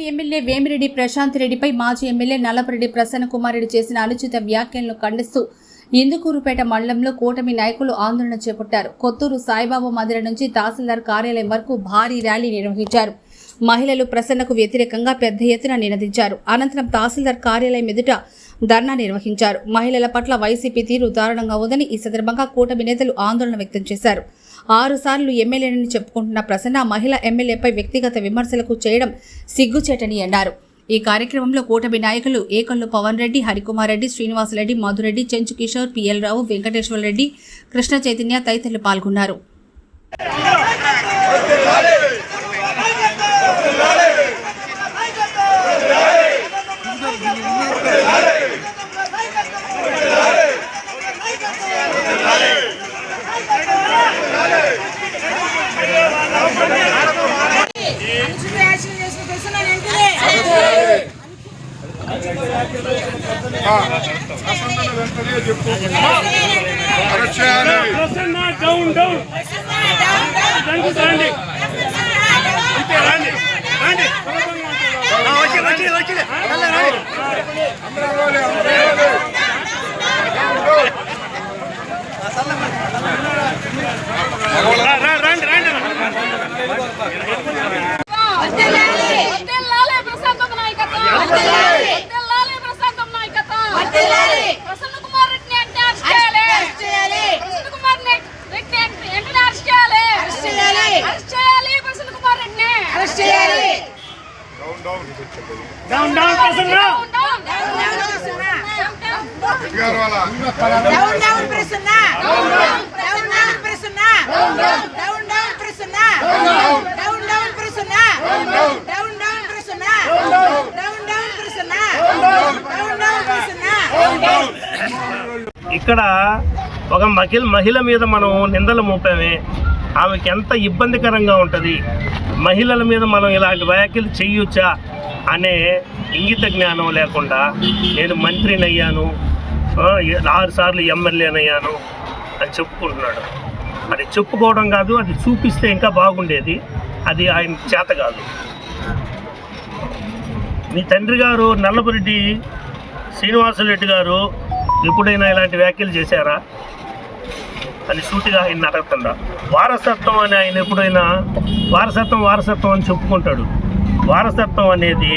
మాజీ ఎమ్మెల్యే వేమిరెడ్డి ప్రశాంత్ రెడ్డిపై మాజీ ఎమ్మెల్యే నల్లపరెడ్డి ప్రసన్న కుమారెడ్డి చేసిన అనుచిత వ్యాఖ్యలను ఖండిస్తూ ఇందుకూరుపేట మండలంలో కూటమి నాయకులు ఆందోళన చేపట్టారు. కొత్తూరు సాయిబాబా మందిరం నుంచి తహసీల్దార్ కార్యాలయం వరకు భారీ ర్యాలీ నిర్వహించారు. మహిళలు ప్రసన్నకు వ్యతిరేకంగా పెద్ద ఎత్తున నినదించారు. అనంతరం తహసీల్దార్ కార్యాలయం ఎదుట ధర్నా నిర్వహించారు. మహిళల పట్ల వైసీపీ తీరు దారుణంగా ఉందని ఈ సందర్భంగా కూటమి నేతలు ఆందోళన వ్యక్తం చేశారు. ఆరుసార్లు ఎమ్మెల్యేనని చెప్పుకుంటున్న ప్రసన్న మహిళ ఎమ్మెల్యేపై వ్యక్తిగత విమర్శలకు చేయడం సిగ్గుచేటని అన్నారు. ఈ కార్యక్రమంలో కూటమి నాయకులు ఏకల్లు పవన్ రెడ్డి హరికుమార్ రెడ్డి శ్రీనివాసరెడ్డి మధురెడ్డి చెంచు కిషోర్ పిఎల్ రావు వెంకటేశ్వర రెడ్డి కృష్ణ చైతన్య తదితరులు పాల్గొన్నారు అనుచిత వ్యాఖ్యలు చేసిన ప్రశ్న వెంటనే ప్రసన్న డౌన్ డౌన్ రండి రండి రండి రండి రండి వర్ధిల్లాలి ప్రశాంత్ నాయకత్వం వర్ధిల్లాలి ప్రశాంత్ నాయకత్వం ప్రసన్న కుమార్ రెడ్డిని అంటే అరెస్ట్ చేయాలి అరెస్ట్ చేయాలి. ప్రసన్న కుమార్ రెడ్డిని అంటే వెంటనే అరెస్ట్ చేయాలి అరెస్ట్ చేయాలి. అరెస్ట్ చేయాలి ప్రసన్న కుమార్ రెడ్డిని అరెస్ట్ చేయాలి down down Prasanna down, down. Down down Prasanna down down Prasanna down down Prasanna down down Prasanna down down Prasanna down down Prasanna down down Prasanna ఇక్కడ ఒక మహిళ మహిళ మీద మనం నిందలు మోపామే ఆమెకి ఎంత ఇబ్బందికరంగా ఉంటుంది? మహిళల మీద మనం ఇలాంటి వ్యాఖ్యలు చేయొచ్చా? అనే ఇంగిత జ్ఞానం లేకుండా నేను మంత్రిని అయ్యాను ఆరు సార్లు ఎమ్మెల్యేనయ్యాను అని చెప్పుకుంటున్నాడు. అది చెప్పుకోవడం కాదు అది చూపిస్తే ఇంకా బాగుండేది. అది ఆయన చేత కాదు. మీ తండ్రి గారు నల్లపురెడ్డి శ్రీనివాసరెడ్డి గారు ఎప్పుడైనా ఇలాంటి వ్యాఖ్యలు చేశారా? అని సూటిగా ఆయన అడుగుతుందా వారసత్వం అని ఆయన ఎప్పుడైనా వారసత్వం వారసత్వం అని చెప్పుకుంటాడు. వారసత్వం అనేది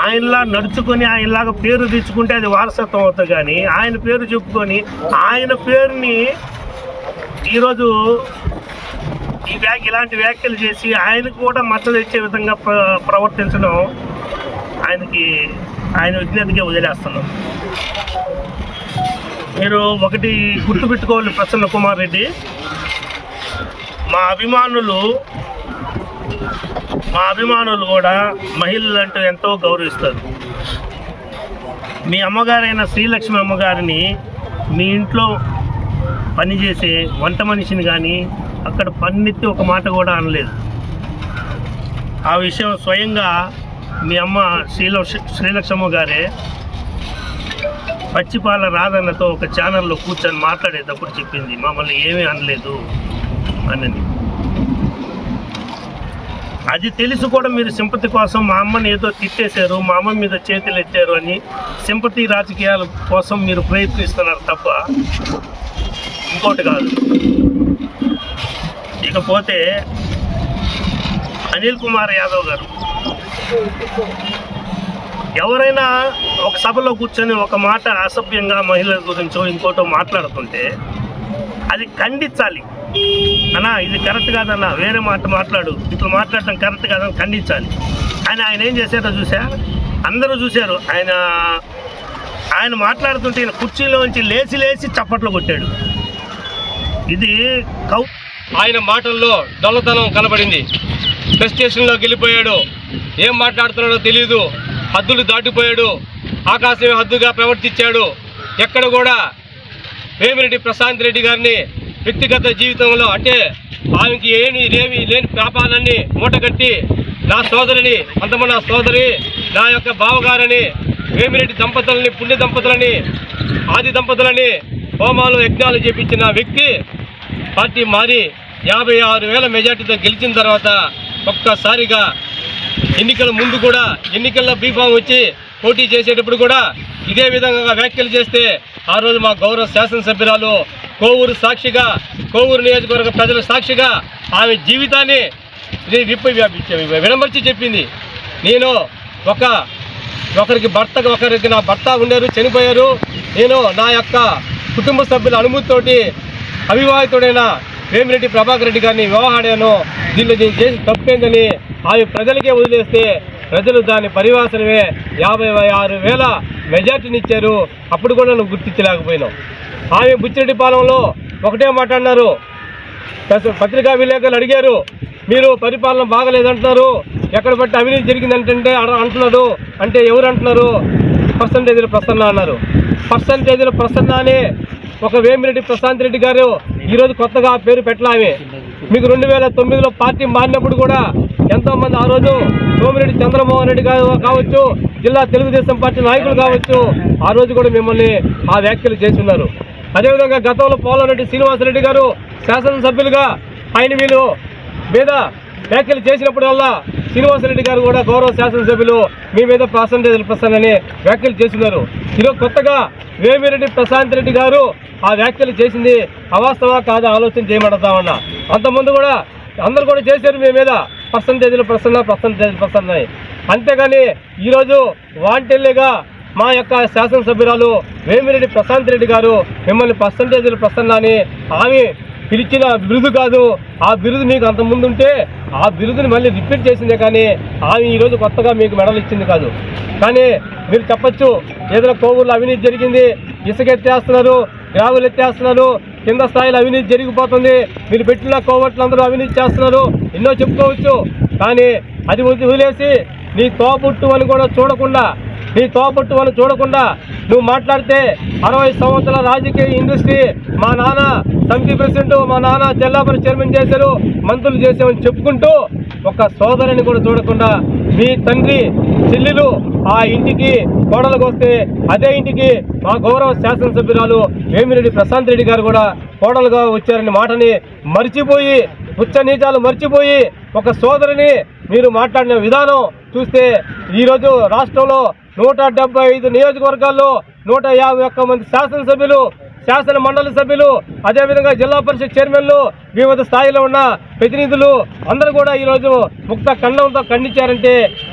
ఆయనలా నడుచుకొని ఆయనలాగా పేరు తెచ్చుకుంటే అది వారసత్వం అవుతుంది కానీ ఆయన పేరు చెప్పుకొని ఆయన పేరుని ఈరోజు ఈ వ్యాఖ్య ఇలాంటి వ్యాఖ్యలు చేసి ఆయనకు కూడా మచ్చ తెచ్చే విధంగా ప్ర ప్రవర్తించడం ఆయనకి ఆయన విజ్ఞతకే వదిలేస్తున్నాం. మీరు ఒకటి గుర్తుపెట్టుకోవాలి ప్రసన్న కుమార్ రెడ్డి. మా అభిమానులు మా అభిమానులు కూడా మహిళలు అంటూ ఎంతో గౌరవిస్తారు. మీ అమ్మగారైన శ్రీలక్ష్మి అమ్మగారిని మీ ఇంట్లో పనిచేసే వంట మనిషిని కానీ అక్కడ పన్నెత్తి ఒక మాట కూడా అనలేదు. ఆ విషయం స్వయంగా మీ అమ్మ శ్రీలక్ష శ్రీలక్ష్మ గారే పచ్చిపాల రాధన్నతో ఒక ఛానల్లో కూర్చొని మాట్లాడేటప్పుడు చెప్పింది మమ్మల్ని ఏమీ అనలేదు అన్నది. అది తెలిసి కూడా మీరు సింపతి కోసం మా అమ్మని ఏదో తిట్టేశారు మా అమ్మ మీద చేతులు ఎత్తారు అని సింపతి రాజకీయాల కోసం మీరు ప్రయత్నిస్తున్నారు తప్ప ఇంకోటి కాదు. ఇకపోతే అనిల్ కుమార్ యాదవ్ గారు ఎవరైనా ఒక సభలో కూర్చొని ఒక మాట అసభ్యంగా మహిళల గురించో ఇంకోటో మాట్లాడుతుంటే అది ఖండించాలి. అన్నా ఇది కరెక్ట్ కాదన్నా వేరే మాట మాట్లాడు. ఇప్పుడు మాట్లాడటం కరెక్ట్ కాదని ఖండించాలి. ఆయన ఆయన ఏం చేశారో చూసా అందరూ చూశారు. ఆయన ఆయన మాట్లాడుతుంటే ఈయన కుర్చీలోంచి లేచి లేచి చప్పట్లు కొట్టాడు. ఇది కౌ ఆయన మాటల్లో డొల్లతనం కనబడింది. ప్రెస్ స్టేషన్లో గెలిపోయాడు. ఏం మాట్లాడుతున్నాడో తెలియదు హద్దులు దాటిపోయాడు. ఆకాశమే హద్దుగా ప్రవర్తించాడు. ఎక్కడ కూడా వేమిరెడ్డి ప్రశాంత్ రెడ్డి గారిని వ్యక్తిగత జీవితంలో అంటే ఆమెకి ఏమి లేమి లేని పాపాలన్నీ మూటగట్టి నా సోదరిని అంతమ నా సోదరి నా యొక్క బావగారని వేమిరెడ్డి దంపతులని పుణ్య దంపతులని ఆది దంపతులని హోమాలు యజ్ఞాలు చేపించిన వ్యక్తి పార్టీ మారి యాభై ఆరు వేల మెజార్టీతో గెలిచిన తర్వాత ఒక్కసారిగా ఎన్నికల ముందు కూడా ఎన్నికల్లో బీఫామ్ వచ్చి పోటీ చేసేటప్పుడు కూడా ఇదే విధంగా వ్యాఖ్యలు చేస్తే ఆ రోజు మా గౌరవ శాసనసభ్యురాలు కోవూరు సాక్షిగా కోవూరు నియోజకవర్గ ప్రజల సాక్షిగా ఆమె జీవితాన్ని ఇది విప్ప విడమర్చి చెప్పింది. నేను ఒక ఒకరికి భర్త ఒకరికి నా భర్త ఉన్నారు చనిపోయారు. నేను నా యొక్క కుటుంబ సభ్యుల అనుమతితోటి అవివాహితుడైన వేమిరెడ్డి ప్రభాకర్ రెడ్డి గారిని వ్యవహారాను దీనిలో నేను చేసి తప్పేందని ఆమె ప్రజలకే వదిలేస్తే ప్రజలు దాని పరివాసనమే. యాభై ఆరు వేల మెజార్టీనిచ్చారు. అప్పుడు కూడా నువ్వు గుర్తించలేకపోయినావు. ఆమె బుచ్చిరెడ్డి పాలెంలో ఒకటే మాట్లాడినారు పత్రికా విలేకరులు అడిగారు మీరు పరిపాలన బాగలేదంటున్నారు. ఎక్కడ బట్టి అవినీతి జరిగిందంటే అంటున్నారు. అంటే ఎవరు అంటున్నారు పర్సంటేజీలు ప్రసన్న అన్నారు. పర్సంటేజీలు ప్రసన్న అని ఒక వేమిరెడ్డి ప్రశాంత్ రెడ్డి గారు ఈరోజు కొత్తగా ఆ పేరు పెట్టలామే మీకు రెండు వేల తొమ్మిదిలో పార్టీ మారినప్పుడు కూడా ఎంతోమంది ఆ రోజు సోమిరెడ్డి చంద్రమోహన్ రెడ్డి గారు కావచ్చు జిల్లా తెలుగుదేశం పార్టీ నాయకులు కావచ్చు ఆ రోజు కూడా మిమ్మల్ని ఆ వ్యాఖ్యలు చేసి ఉన్నారు అదేవిధంగా గతంలో పోలారెడ్డి శ్రీనివాసరెడ్డి గారు శాసనసభ్యులుగా ఆయన మీరు మీద వ్యాఖ్యలు చేసినప్పుడల్లా శ్రీనివాసరెడ్డి గారు కూడా గౌరవ శాసనసభ్యులు మీ మీద పర్సంటేజ్ ప్రసన్నని వ్యాఖ్యలు చేస్తున్నారు. ఈరోజు కొత్తగా వేమిరెడ్డి ప్రశాంత్ రెడ్డి గారు ఆ వ్యాఖ్యలు చేసింది అవాస్తవా కాదా ఆలోచన చేయమంటామన్నా అంతకుముందు కూడా అందరూ కూడా చేశారు మీ మీద పర్సంటేజ్లు ప్రసన్న పర్సంటేజ్ ప్రసన్న అంతేగాని ఈరోజు వాంటెల్లిగా మా యొక్క శాసనసభ్యురాలు వేమిరెడ్డి ప్రశాంత్ రెడ్డి గారు మిమ్మల్ని పర్సంటేజీలు ప్రసన్న అని ఆమె పిలిచిన బిరుదు కాదు. ఆ బిరుదు మీకు అంత ముందుంటే ఆ బిరుదుని మళ్ళీ రిపీట్ చేసిందే కానీ ఆమె ఈరోజు కొత్తగా మీకు మెడల్ ఇచ్చింది కాదు. కానీ మీరు చెప్పచ్చు ఏదైనా కోవూరులో అవినీతి జరిగింది ఇసుక ఎత్తేస్తున్నారు గ్రావులు ఎత్తేస్తున్నారు కింద స్థాయిలో అవినీతి జరిగిపోతుంది మీరు పెట్టిన కోవట్లందరూ అవినీతి చేస్తున్నారు ఎన్నో చెప్పుకోవచ్చు. కానీ అది వదిలేసి నీ తోపుట్టు అని కూడా చూడకుండా నీ తోపట్టు వాళ్ళు చూడకుండా నువ్వు మాట్లాడితే అరవై సంవత్సరాల రాజకీయ ఇండస్ట్రీ మా నాన్న సమితి ప్రెసిడెంట్ మా నాన్న జిల్లాపరి చైర్మన్ చేశారు మంత్రులు చేసామని చెప్పుకుంటూ ఒక సోదరుని కూడా చూడకుండా మీ తండ్రి చెల్లెలు ఆ ఇంటికి కోడలకు వస్తే అదే ఇంటికి మా గౌరవ శాసనసభ్యురాలు వేమిరెడ్డి ప్రశాంత్ రెడ్డి గారు కూడా కోడలుగా వచ్చారని మాటని మర్చిపోయి ఉచ్చ నీచాలు మర్చిపోయి ఒక సోదరిని మీరు మాట్లాడిన విధానం చూస్తే ఈరోజు రాష్ట్రంలో నూట డెబ్బై ఐదు నియోజకవర్గాల్లో నూట యాభై ఒక్క మంది శాసనసభ్యులు శాసన మండలి సభ్యులు అదేవిధంగా జిల్లా పరిషత్ చైర్మన్లు వివిధ స్థాయిలో ఉన్న ప్రతినిధులు అందరూ కూడా ఈరోజు ముక్త ఖండంతో ఖండించారంటే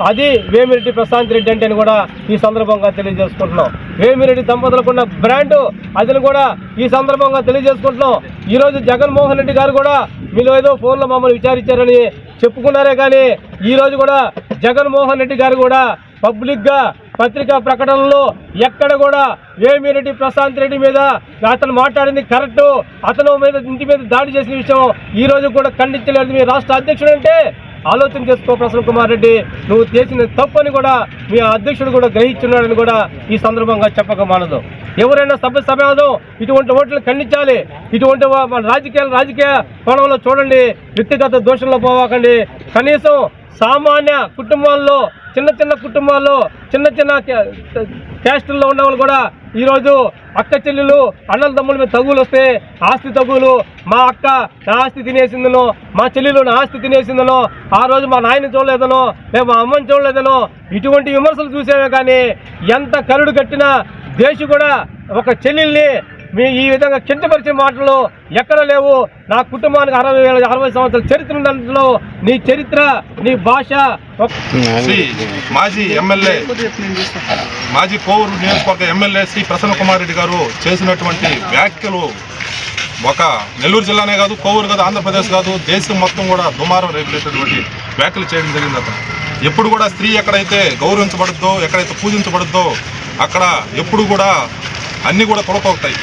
అది వేమిరెడ్డి ప్రశాంత్ రెడ్డి అంటే అని కూడా ఈ సందర్భంగా తెలియజేసుకుంటున్నాం. వేమిరెడ్డి దంపతులకున్న బ్రాండు అదిని కూడా ఈ సందర్భంగా తెలియజేసుకుంటున్నాం. ఈరోజు జగన్మోహన్ రెడ్డి గారు కూడా మీరు ఏదో ఫోన్లో మమ్మల్ని విచారించారని చెప్పుకున్నారే కానీ ఈరోజు కూడా జగన్మోహన్ రెడ్డి గారు కూడా పబ్లిక్గా పత్రికా ప్రకటనలో ఎక్కడ కూడా వేమిరెడ్డి ప్రశాంత్ రెడ్డి మీద అతను మాట్లాడింది కరెక్ట్ అతను మీద ఇంటి మీద దాడి చేసిన విషయం ఈ రోజు కూడా ఖండించలేదు. మీ రాష్ట్ర అధ్యక్షుడు అంటే ఆలోచన చేసుకో ప్రసన్న కుమార్ రెడ్డి. నువ్వు చేసిన తప్పని కూడా మీ అధ్యక్షుడు కూడా గ్రహించున్నాడని కూడా ఈ సందర్భంగా చెప్పక మానదు. ఎవరైనా సభ్య సమాజం ఇటువంటి ఓట్లు ఖండించాలి. ఇటువంటి మన రాజకీయాలు రాజకీయ కోణంలో చూడండి. వ్యక్తిగత దోషంలో పోవాకండి. కనీసం సామాన్య కుటుంబాల్లో చిన్న చిన్న కుటుంబాల్లో చిన్న చిన్న క్యాస్టుల్లో ఉన్న వాళ్ళు కూడా ఈరోజు అక్క చెల్లెలు అన్నల తమ్ముల మీద తగులు వస్తే ఆస్తి తగులు. మా అక్క నా ఆస్తి తినేసిందనో మా చెల్లెలు నా ఆస్తి తినేసిందనో ఆ రోజు మా నాయన చూడలేదనో మేము మా అమ్మని చూడలేదనో ఇటువంటి విమర్శలు చూసేవే కానీ ఎంత కరుడు కట్టినా దేశ కూడా ఒక చెల్లెల్ని మీ ఈ విధంగా కించపరిచే మాటలు ఎక్కడ లేవు. నా కుటుంబానికి అరవై వేల అరవై సంవత్సరాల చరిత్ర దాంట్లో నీ చరిత్ర నీ భాష మాజీ ఎమ్మెల్యే మాజీ కోవూరు నియోజకవర్గ ఎమ్మెల్యే శ్రీ ప్రసన్న కుమార్ రెడ్డి గారు చేసినటువంటి వ్యాఖ్యలు ఒక నెల్లూరు జిల్లానే కాదు కోవూరు కాదు ఆంధ్రప్రదేశ్ కాదు దేశం మొత్తం కూడా దుమారం రేపులేటటువంటి వ్యాఖ్యలు చేయడం జరిగింది అతను. ఎప్పుడు కూడా స్త్రీ ఎక్కడైతే గౌరవించబడుద్దో ఎక్కడైతే పూజించబడుద్దో అక్కడ ఎప్పుడు కూడా అన్నీ కూడా కొలకొస్తాయి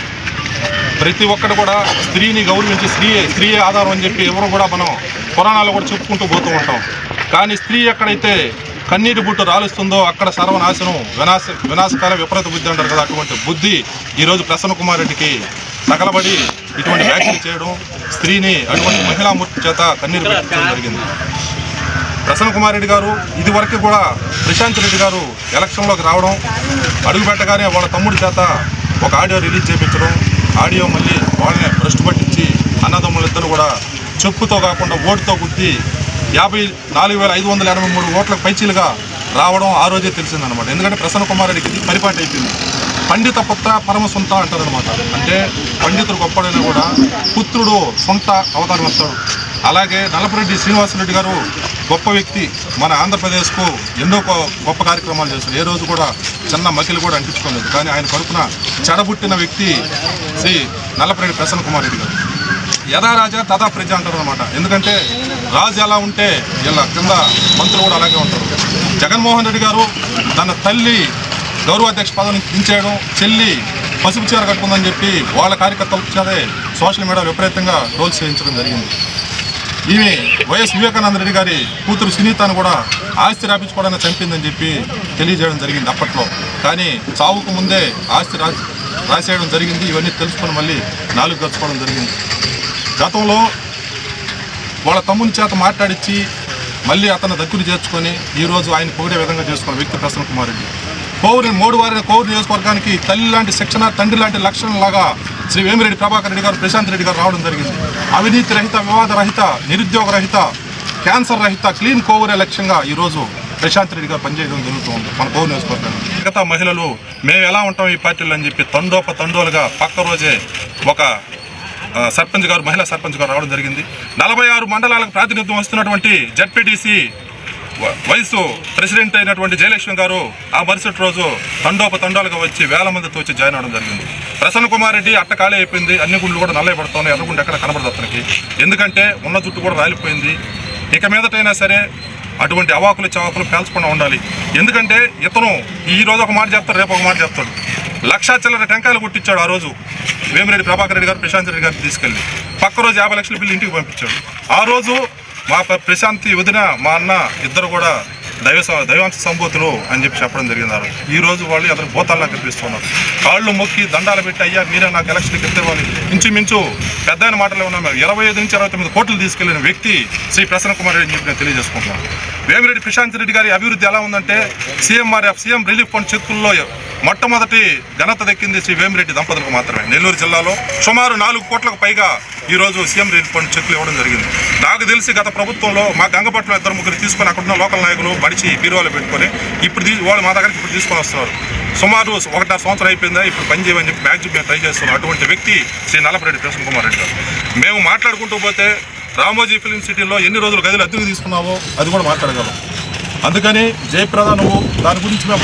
ప్రతి ఒక్కరు కూడా స్త్రీని గౌరవించి స్త్రీ స్త్రీయే ఆధారం అని చెప్పి ఎవరు కూడా మనం పురాణాలు కూడా చెప్పుకుంటూ పోతూ ఉంటాం. కానీ స్త్రీ ఎక్కడైతే కన్నీటి బుట్టు రాలుస్తుందో అక్కడ సర్వనాశనం వినాశ వినాశకాల విపరీత బుద్ధి అంటారు కదా అటువంటి బుద్ధి ఈరోజు ప్రసన్న కుమార్ రెడ్డికి సకలబడి ఇటువంటి వ్యాఖ్యలు చేయడం స్త్రీని అటువంటి మహిళామూర్తి చేత కన్నీరు పెట్టడం జరిగింది. ప్రసన్న కుమార్ రెడ్డి గారు ఇదివరకు కూడా ప్రశాంత్ రెడ్డి గారు ఎలక్షన్లోకి రావడం అడుగుపెట్టగానే వాళ్ళ తమ్ముడి చేత ఒక ఆడియో రిలీజ్ చేయించడం ఆడియో మళ్ళీ వాళ్ళని భ్రష్టు పట్టించి అన్నదమ్ములిద్దరూ కూడా చెప్పుతో కాకుండా ఓటుతో గుద్ది యాభై నాలుగు వేల ఐదు వందల ఎనభై మూడు ఓట్లకు పైచీలుగా రావడం ఆ రోజే తెలిసిందనమాట ఎందుకంటే ప్రసన్న కుమార్ రెడ్డికి ఇది పరిపాటి అయిపోయింది. పండిత పుత్ర పరమ సొంత అంటారనమాట అంటే పండితుడు గొప్పడైనా కూడా పుత్రుడు సొంత అవతారం వస్తాడు. అలాగే నల్లపరెడ్డి శ్రీనివాసరెడ్డి గారు గొప్ప వ్యక్తి మన ఆంధ్రప్రదేశ్కు ఎన్నో గొప్ప కార్యక్రమాలు చేశారు ఏ రోజు కూడా చిన్న మకిలి కూడా అనిపించుకోలేదు. కానీ ఆయన కడుపున చెడబుట్టిన వ్యక్తి శ్రీ నల్లపరెడ్డి ప్రసన్న కుమార్ రెడ్డి గారు. యథా రాజా తథా ప్రజ అంటారు అనమాట ఎందుకంటే రాజు ఎలా ఉంటే ఇలా కింద మంత్రులు కూడా అలాగే ఉంటారు. జగన్మోహన్ రెడ్డి గారు తన తల్లి గౌరవాధ్యక్ష పదవిని దించేయడం చెల్లి పసుపు చీర కట్టుకుందని చెప్పి వాళ్ళ కార్యకర్తలు సోషల్ మీడియాలో విపరీతంగా రోల్స్ చేయించడం జరిగింది. ఈమె వైఎస్ వివేకానంద రెడ్డి గారి కూతురు సునీతను కూడా ఆస్తి రాపించుకోవడానికి చంపిందని చెప్పి తెలియజేయడం జరిగింది అప్పట్లో. కానీ చావుకు ముందే ఆస్తి రాసేయడం జరిగింది. ఇవన్నీ తెలుసుకొని మళ్ళీ నాలుగు గడుచుకోవడం జరిగింది. గతంలో వాళ్ళ తమ్ముని చేత మాట్లాడించి మళ్ళీ అతను దగ్గర చేర్చుకొని ఈరోజు ఆయన పొగిడే విధంగా చేసుకున్న వ్యక్తి ప్రసన్న కుమార్ రెడ్డి. కోవూరు మూడు వారిన కోవూరు నియోజకవర్గానికి తల్లి లాంటి శిక్షణ తండ్రి లాంటి లక్షణంలాగా శ్రీ వేమిరెడ్డి ప్రభాకర్ రెడ్డి గారు ప్రశాంత్ రెడ్డి గారు రావడం జరిగింది. అవినీతి రహిత వివాద రహిత నిరుద్యోగ రహిత క్యాన్సర్ రహిత క్లీన్ కోవరే లక్ష్యంగా ఈరోజు ప్రశాంత్ రెడ్డి గారు పనిచేయడం జరుగుతుంది మన కోవూరు నియోజకవర్గానికి మిగతా మహిళలు మేము ఎలా ఉంటాం ఈ పార్టీలు? అని చెప్పి తండోప తండోలుగా పక్క రోజే ఒక సర్పంచ్ గారు మహిళా సర్పంచ్ గారు రావడం జరిగింది. నలభై ఆరు మండలాలకు ప్రాతినిధ్యం వస్తున్నటువంటి జడ్పీటీసీ వ- వయసు ప్రెసిడెంట్ అయినటువంటి జయలక్ష్మి గారు ఆ మరుసటి రోజు తండోప తండాలుగా వచ్చి వేల మందితో వచ్చి జాయిన్ అవడం జరిగింది. ప్రసన్న కుమార్ రెడ్డి అట్ట ఖాళీ అయిపోయింది. అన్ని గుండ్లు కూడా నల్లే పడుతున్నాయి. ఎర్రగుండు ఎక్కడ కనబడదు అతనికి. ఎందుకంటే ఉన్న జుట్టు కూడా రాలిపోయింది. ఇక మీదటైనా సరే అటువంటి అవాకులు చవాకులు పేల్చకుండా ఉండాలి. ఎందుకంటే ఇతను ఈ రోజు ఒక మాట చెప్తాడు రేపు ఒక మాట చెప్తాడు. లక్షా చిల్లర టెంకాయలు కొట్టించాడు ఆ రోజు వేమిరెడ్డి ప్రభాకర్ రెడ్డి గారు ప్రశాంత్ రెడ్డి గారిని తీసుకెళ్ళి. పక్క రోజు యాభై లక్షల బిల్లు ఇంటికి పంపించాడు. ఆ రోజు మా ప్రశాంతి వదిన మా అన్న ఇద్దరు కూడా దైవ దైవాంశ సంబూతులు అని చెప్పి చెప్పడం జరిగింది ఈ రోజు వాళ్ళు అతను భూతాల్లా కనిపిస్తున్నారు. కాళ్ళు మొక్కి దండాలు పెట్టి అయ్యా మీరే నాకు ఎలక్షన్కి ఇవ్వాలి. ఇంచుమించు పెద్ద మాటలు ఉన్నాం ఇరవై ఐదు నుంచి ఇరవై తొమ్మిది కోట్లు తీసుకెళ్ళిన వ్యక్తి శ్రీ ప్రసన్న కుమార్ రెడ్డి అని చెప్పి నేను తెలియజేసుకుంటున్నాను. వేమిరెడ్డి ప్రశాంత్ రెడ్డి గారి అభివృద్ధి ఎలా ఉందంటే సీఎంఆర్ఎఫ్ సీఎం రిలీఫ్ ఫండ్ చెక్కుల్లో మొట్టమొదటి ఘనత దక్కింది శ్రీ వేమిరెడ్డి దంపతులకు మాత్రమే. నెల్లూరు జిల్లాలో సుమారు నాలుగు కోట్లకు పైగా ఈ రోజు సీఎం రిలీఫ్ ఫండ్ చెక్కులు ఇవ్వడం జరిగింది. నాకు తెలిసి గత ప్రభుత్వంలో మా గంగపట్నం ఇద్దరు ముగ్గురు తీసుకొని అక్కడున్న లోకల్ నాయకులు మడిచి బీరువాలో పెట్టుకొని ఇప్పుడు వాళ్ళు మా దగ్గరికి ఇప్పుడు తీసుకొని వస్తున్నారు. సుమారు ఒకటిన్నర సంవత్సరం అయిపోయిందా ఇప్పుడు పని చేయమని చెప్పి బ్యాగ్ మేము ట్రై చేస్తున్నాం అటువంటి వ్యక్తి శ్రీ నల్లపరెడ్డి ప్రసన్న కుమార్ రెడ్డి గారు. మేము మాట్లాడుకుంటూ పోతే రామోజీ ఫిలిం సిటీలో ఎన్ని రోజులు గదులు అద్దెకు తీసుకున్నావో అది కూడా మాట్లాడగలం. అందుకని జయప్రద నువ్వు దాని గురించి మేము